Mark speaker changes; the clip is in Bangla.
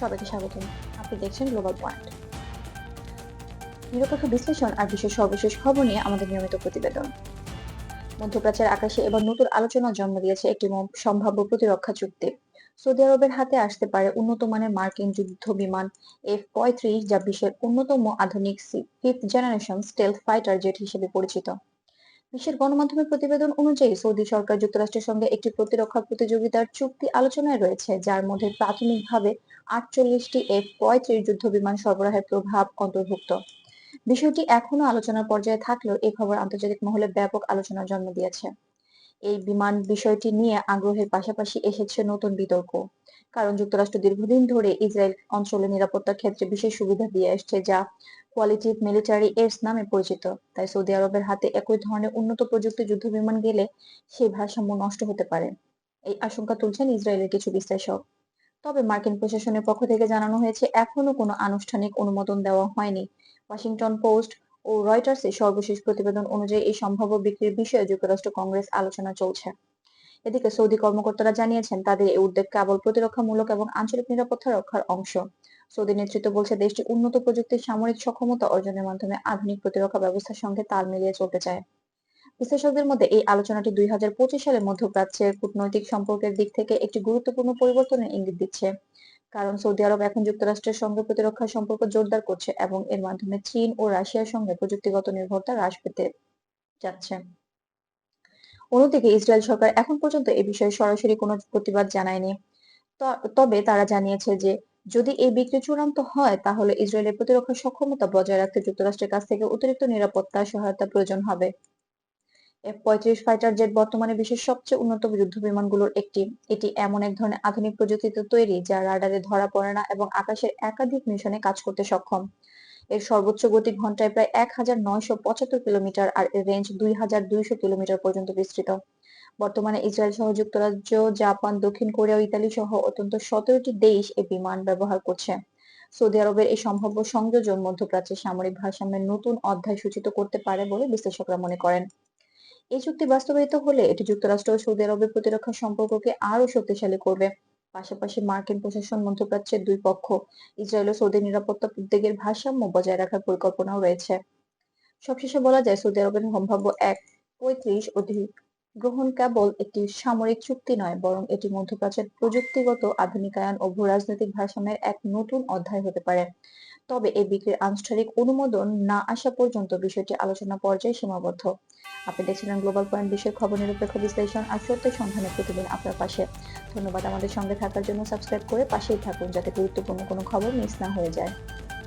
Speaker 1: সবাইকে স্বাগতম। আপনি দেখছেন গ্লোবাল পয়েন্ট নিরপেক্ষ বিশ্লেষণ আর বিশ্বের সর্বশেষ খবর নিয়ে আমাদের নিয়মিত প্রতিবেদন। মধ্যপ্রাচ্যের আকাশে এবার নতুন আলোচনা জন্ম দিয়েছে একটি সম্ভাব্য প্রতিরক্ষা চুক্তি। সৌদি আরবের হাতে আসতে পারে উন্নত মানের মার্কিন যুদ্ধ বিমান এফ পঁয়ত্রিশ, যা বিশ্বের অন্যতম আধুনিক fifth generation stealth fighter jet হিসেবে পরিচিত। বিশ্বের গণমাধ্যমের প্রতিবেদন অনুযায়ী সৌদি সরকার যুক্তরাষ্ট্রের সঙ্গে একটি প্রতিরক্ষা প্রতিযোগিতার চুক্তি আলোচনায় রয়েছে, যার মধ্যে প্রাথমিকভাবে আটচল্লিশটি এফ পঁয়ত্রিশ যুদ্ধ বিমান সরবরাহের প্রভাব অন্তর্ভুক্ত। বিষয়টি এখনও আলোচনার পর্যায়ে থাকলেও এই খবর আন্তর্জাতিক মহলে ব্যাপক আলোচনার জন্ম দিয়েছে। এই বিমান বিষয়টি নিয়ে আগ্রহের পাশাপাশি এসেছে নতুন বিতর্ক, কারণ যুক্তরাষ্ট্র দীর্ঘদিন ধরে ইসরায়েল অঞ্চলে নিরাপত্তার ক্ষেত্রে বিশেষ সুবিধা দিয়ে আসছে যা কোয়ালিটিভ মিলিটারি এডস নামে পরিচিত। তাই সৌদি আরবের হাতে একই ধরনের উন্নত প্রযুক্তি যুদ্ধ বিমান গেলে সেই ভারসাম্য নষ্ট হতে পারে। এই আশঙ্কা তুলছেন ইসরায়েলের কিছু বিশ্লেষক তবে মার্কিন প্রশাসনের পক্ষ থেকে জানানো হয়েছে, এখনও কোনো আনুষ্ঠানিক অনুমোদন দেওয়া হয়নি। ওয়াশিংটন পোস্ট ও রয়টার্সের সর্বশেষ প্রতিবেদন অনুযায়ী এই সম্ভাব্য বিক্রির বিষয়ে যুক্তরাষ্ট্র কংগ্রেস আলোচনা চলছে। এদিকে সৌদি কর্মকর্তারা জানিয়েছেন, তাদের এই উদ্যোগ কেবল প্রতিরক্ষামূলক এবং আঞ্চলিক নিরাপত্তা রক্ষার অংশ। সৌদি নেতৃত্ব বলছে, দেশটি উন্নত প্রযুক্তির সামরিক সক্ষমতা অর্জনের মাধ্যমে আধুনিক প্রতিরক্ষা ব্যবস্থার সঙ্গে তাল মিলিয়ে চলতে চায়। বিশ্লেষকদের মধ্যে এই আলোচনাটি দুই হাজার পঁচিশ সালে মধ্যপ্রাচ্যের কূটনৈতিক সম্পর্কের দিক থেকে একটি গুরুত্বপূর্ণ পরিবর্তনের ইঙ্গিত দিচ্ছে। কারণ সৌদি আরব এখন যুক্তরাষ্ট্রের সঙ্গে প্রতিরক্ষা সম্পর্ক জোরদার করছে এবং এর মাধ্যমে চীন ও রাশিয়ার সঙ্গে প্রযুক্তিগত নির্ভরতা হ্রাস পেতে যাচ্ছে। অন্যদিকে ইসরায়েল সরকার এখন পর্যন্ত এ বিষয়ে সরাসরি কোনো প্রতিবাদ জানায়নি। তবে তারা জানিয়েছে যে, যদি এই বিক্রি চূড়ান্ত হয়, তাহলে ইসরায়েলের প্রতিরক্ষা সক্ষমতা বজায় রাখতে যুক্তরাষ্ট্রের কাছ থেকে অতিরিক্ত নিরাপত্তা, সহায়তা প্রয়োজন হবে। এফ পঁয়ত্রিশ ফাইটার জেট বর্তমানে বিশ্বের সবচেয়ে উন্নত যুদ্ধ বিমানগুলোর একটি। এটি এমন এক ধরনের আধুনিক প্রযুক্তিতে তৈরি, যা রাডারে ধরা পড়ে না এবং আকাশের একাধিক মিশনে কাজ করতে সক্ষম। এর সর্বোচ্চ গতি ঘন্টায় প্রায় এক হাজার নয়শো পঁচাত্তর কিলোমিটার আর এর রেঞ্জ দুই হাজার দুইশো কিলোমিটার পর্যন্ত বিস্তৃত। বর্তমানে ইসরায়েল সহ যুক্তরাজ্য, জাপান, দক্ষিণ কোরিয়া ও ইতালি সহ অত্যন্ত সতেরোটি দেশ এই বিমান ব্যবহার করছে। সৌদি আরবের এই সম্ভাব্য সংযোজন মধ্যপ্রাচ্যের সামরিক ভারসাম্যের নতুন অধ্যায় সূচিত করতে পারে বলে বিশ্লেষকরা মনে করেন। এই চুক্তি বাস্তবায়িত হলে এটি যুক্তরাষ্ট্র ও সৌদি আরবের প্রতিরক্ষা সম্পর্ককে আরও শক্তিশালী করবে। পাশাপাশি মার্কিন প্রশাসন মধ্যপ্রাচ্যের দুই পক্ষ, ইসরায়েল ও সৌদি নিরাপত্তা উদ্বেগের ভারসাম্য বজায় রাখার পরিকল্পনাও রয়েছে। সবশেষে বলা যায়, সৌদি আরবের সম্ভাব্য এক পঁয়ত্রিশ অধিক গ্রহণ কেবল একটি সামরিক চুক্তি নয়, বরং এটি মধ্যপ্রাচ্যের প্রযুক্তিগত, আধুনিকায়ন ও ভূরাজনৈতিক ভারসাম্যের এক নতুন অধ্যায় হতে পারে। তবে এই বিক্রির আনুষ্ঠানিক অনুমোদন না আসা পর্যন্ত বিষয়টি আলোচনা পর্যায়ে সীমাবদ্ধ। আপনি দেখছিলেন গ্লোবাল পয়েন্ট বিশ্বের খবর নিরপেক্ষ বিশ্লেষণ আর সত্যের সন্ধানে প্রতিদিন আপনার পাশে। ধন্যবাদ আমাদের সঙ্গে থাকার জন্য। সাবস্ক্রাইব করে পাশেই থাকুন যাতে গুরুত্বপূর্ণ কোনো খবর মিস না হয়ে যায়।